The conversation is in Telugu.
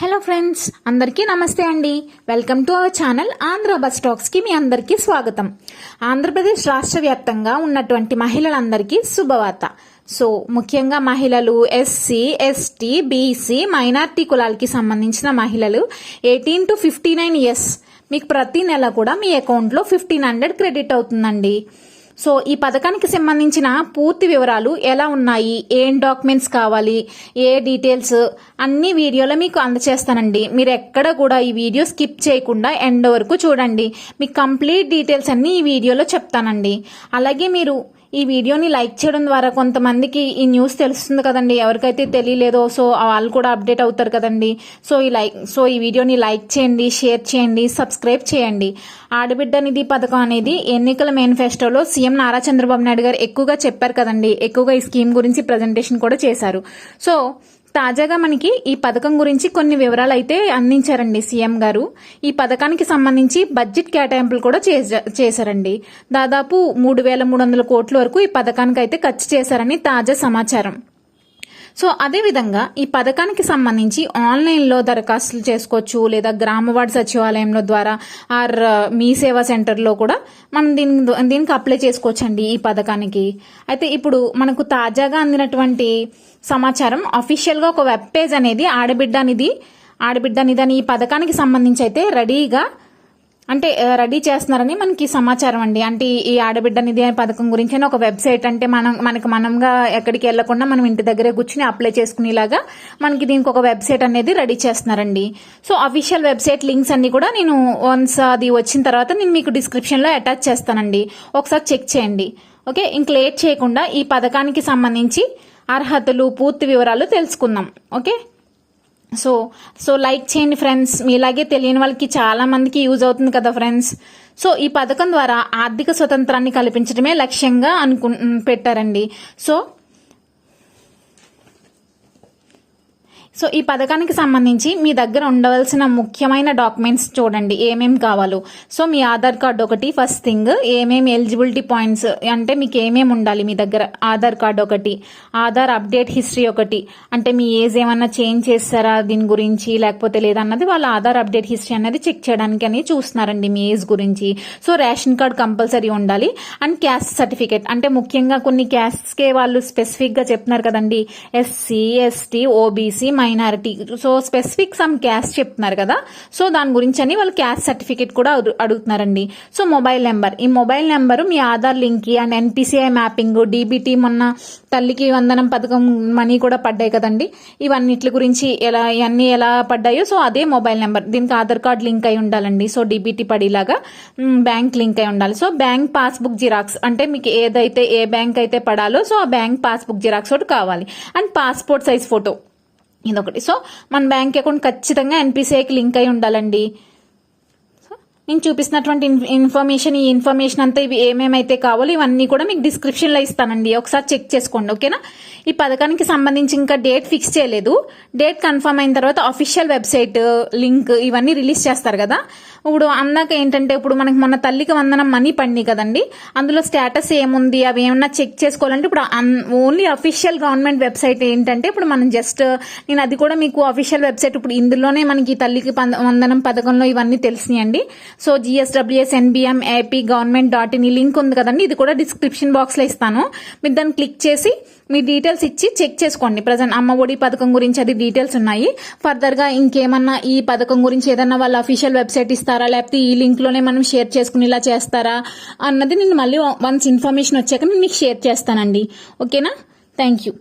హలో ఫ్రెండ్స్ అందరికీ నమస్తే అండి. Welcome to our channel Andhra bus టాక్స్కి మీ అందరికీ స్వాగతం. ఆంధ్రప్రదేశ్ రాష్ట్ర వ్యాప్తంగా ఉన్నటువంటి మహిళలందరికీ శుభవార్త. సో ముఖ్యంగా మహిళలు ఎస్సీ ఎస్టీ బీసీ మైనార్టీ కులాలకి సంబంధించిన మహిళలు eighteen to fifty nine years మీకు ప్రతి నెల కూడా మీ అకౌంట్లో ఫిఫ్టీన్ హండ్రెడ్ క్రెడిట్ అవుతుందండి. సో ఈ పథకానికి సంబంధించిన పూర్తి వివరాలు ఎలా ఉన్నాయి? ఏం డాక్యుమెంట్స్ కావాలి? ఏ డీటెయిల్స్? అన్ని వీడియోలో మీకు అందచేస్తానండి. మీరు ఎక్కడ కూడా ఈ వీడియో స్కిప్ చేయకుండా ఎండ్ వరకు చూడండి. మీకు కంప్లీట్ డీటెయిల్స్ అన్ని ఈ వీడియోలో చెప్తానండి. అలాగే మీరు ఈ వీడియోని లైక్ చేయడం ద్వారా కొంతమందికి ఈ న్యూస్ తెలుస్తుంది కదండి. ఎవరికైతే తెలియలేదో సో వాళ్ళు కూడా అప్డేట్ అవుతారు కదండి. సో ఈ లైక్ సో ఈ వీడియోని లైక్ చేయండి షేర్ చేయండి సబ్స్క్రైబ్ చేయండి. ఆడబిడ్డ నిధి పథకం అనేది ఎన్నికల మేనిఫెస్టోలో సీఎం నారా చంద్రబాబు నాయుడు గారు ఎక్కువగా చెప్పారు కదండి. ఎక్కువగా ఈ స్కీమ్ గురించి ప్రజెంటేషన్ కూడా చేశారు. సో తాజాగా మనకి ఈ పథకం గురించి కొన్ని వివరాలు అయితే అందించారండి సీఎం గారు. ఈ పథకానికి సంబంధించి బడ్జెట్ కేటాయింపులు కూడా చేశారండి. దాదాపు మూడు వేల మూడు వందల కోట్ల వరకు ఈ పథకానికి అయితే ఖర్చు చేశారని తాజా సమాచారం. సో అదేవిధంగా ఈ పథకానికి సంబంధించి ఆన్లైన్లో దరఖాస్తులు చేసుకోవచ్చు లేదా గ్రామవార్డు సచివాలయంలో ద్వారా ఆర్ మీ సేవా సెంటర్లో కూడా మనం దీని దీనికి అప్లై చేసుకోవచ్చండి ఈ పథకానికి. అయితే ఇప్పుడు మనకు తాజాగా అందినటువంటి సమాచారం అఫీషియల్గా ఒక వెబ్ పేజ్ అనేది ఆడబిడ్డ అనేది ఆడబిడ్డ నిధి ఈ పథకానికి సంబంధించి అయితే రెడీగా అంటే రెడీ చేస్తున్నారని మనకి సమాచారం అండి. అంటే ఈ ఆడబిడ్డ నిధి అనే పథకం గురించి ఒక వెబ్సైట్ అంటే మనం మనకి మనంగా ఎక్కడికి వెళ్ళకుండా మనం ఇంటి దగ్గరే కూర్చుని అప్లై చేసుకునేలాగా మనకి దీనికి ఒక వెబ్సైట్ అనేది రెడీ చేస్తున్నారండి. సో అఫీషియల్ వెబ్సైట్ లింక్స్ అన్ని కూడా నేను వన్స్ అది వచ్చిన తర్వాత నేను మీకు డిస్క్రిప్షన్లో అటాచ్ చేస్తానండి. ఒకసారి చెక్ చేయండి. ఓకే? ఇంక లేట్ చేయకుండా ఈ పథకానికి సంబంధించి అర్హతలు పూర్తి వివరాలు తెలుసుకుందాం. ఓకే? సో సో లైక్ చేయండి ఫ్రెండ్స్. మీలాగే తెలియని వాళ్ళకి చాలా మందికి యూజ్ అవుతుంది కదా ఫ్రెండ్స్. సో ఈ పథకం ద్వారా ఆర్థిక స్వతంత్రాన్ని కల్పించడమే లక్ష్యంగా అనుకు పెట్టారండి. సో సో ఈ పథకానికి సంబంధించి మీ దగ్గర ఉండవలసిన ముఖ్యమైన డాక్యుమెంట్స్ చూడండి. ఏమేం కావాలో. సో మీ ఆధార్ కార్డు ఒకటి ఫస్ట్ థింగ్ ఏమేమి ఎలిజిబిలిటీ పాయింట్స్ అంటే మీకు ఏమేమి ఉండాలి మీ దగ్గర? ఆధార్ కార్డు ఒకటి ఆధార్ అప్డేట్ హిస్టరీ ఒకటి అంటే మీ ఏజ్ ఏమన్నా చేంజ్ చేస్తారా దీని గురించి? లేకపోతే లేదన్నది వాళ్ళ ఆధార్ అప్డేట్ హిస్టరీ అనేది చెక్ చేయడానికి అని చూస్తున్నారండి మీ ఏజ్ గురించి. సో రేషన్ కార్డ్ కంపల్సరీ ఉండాలి. అండ్ క్యాస్ట్ సర్టిఫికేట్ అంటే ముఖ్యంగా కొన్ని క్యాస్ట్స్కే వాళ్ళు స్పెసిఫిక్గా చెప్తున్నారు కదండి. SC ST OBC minority. So specific some caste చెప్తున్నారు కదా. సో దాని గురించి అని వాళ్ళు క్యాస్ట్ సర్టిఫికేట్ కూడా అడుగుతున్నారండి. So mobile number. ఈ mobile number me Aadhaar link and NPCI mapping DBT మొన్న తల్లికి వందనం పథకం మనీ కూడా పడ్డాయి కదండి. ఇవన్నిటి గురించి ఎలా ఇవన్నీ ఎలా పడ్డాయో సో అదే మొబైల్ నెంబర్. దీనికి ఆధార్ కార్డ్ లింక్ అయి ఉండాలండి. సో డీబీటీ పడేలాగా బ్యాంక్ లింక్ అయి ఉండాలి. సో బ్యాంక్ పాస్బుక్ జిరాక్స్ అంటే మీకు ఏదైతే ఏ బ్యాంక్ అయితే పడాలో సో ఆ బ్యాంక్ పాస్బుక్ జిరాక్స్ ఒకటి కావాలి. And passport size photo. ఇదొకటి. సో మన బ్యాంక్ అకౌంట్ ఖచ్చితంగా ఎన్పిసిఐకి లింక్ అయి ఉండాలండి. నేను చూపిస్తున్నటువంటి ఇన్ఫర్మేషన్ ఈ ఇన్ఫర్మేషన్ అంతా ఇవి ఏమేమైతే కావాలో ఇవన్నీ కూడా మీకు డిస్క్రిప్షన్లో ఇస్తానండి. ఒకసారి చెక్ చేసుకోండి ఓకేనా? ఈ పథకానికి సంబంధించి ఇంకా డేట్ ఫిక్స్ చేయలేదు. డేట్ కన్ఫర్మ్ అయిన తర్వాత అఫీషియల్ వెబ్సైట్ లింక్ ఇవన్నీ రిలీజ్ చేస్తారు కదా. ఇప్పుడు అందాక ఏంటంటే ఇప్పుడు మనకి మొన్న తల్లికి వందనం మనీ పండి కదండి. అందులో స్టేటస్ ఏముంది? అవి ఏమన్నా చెక్ చేసుకోవాలంటే ఇప్పుడు ఓన్లీ అఫీషియల్ గవర్నమెంట్ వెబ్సైట్ ఏంటంటే ఇప్పుడు మనం జస్ట్ నేను అది కూడా మీకు అఫీషియల్ వెబ్సైట్ ఇప్పుడు ఇందులోనే మనకి తల్లికి వందనం పథకంలో ఇవన్నీ తెలిసినాయండి. So GSWS NBM AP government dot in ఈ లింక్ ఉంది కదండి. ఇది కూడా డిస్క్రిప్షన్ బాక్స్లో ఇస్తాను. మీరు దాన్ని క్లిక్ చేసి మీ డీటెయిల్స్ ఇచ్చి చెక్ చేసుకోండి. ప్రజెంట్ అమ్మ ఒడి పథకం గురించి అది డీటెయిల్స్ ఉన్నాయి. ఫర్దర్గా ఇంకేమన్నా ఈ పథకం గురించి ఏదన్నా వాళ్ళ అఫీషియల్ వెబ్సైట్ ఇస్తారు? లేకపోతే ఈ లింక్లోనే మనం షేర్ చేసుకునేలా చేస్తారా? అన్నది నేను మళ్ళీ వన్స్ ఇన్ఫర్మేషన్ వచ్చాక నేను మీకు షేర్ చేస్తానండి. ఓకేనా థ్యాంక్ యూ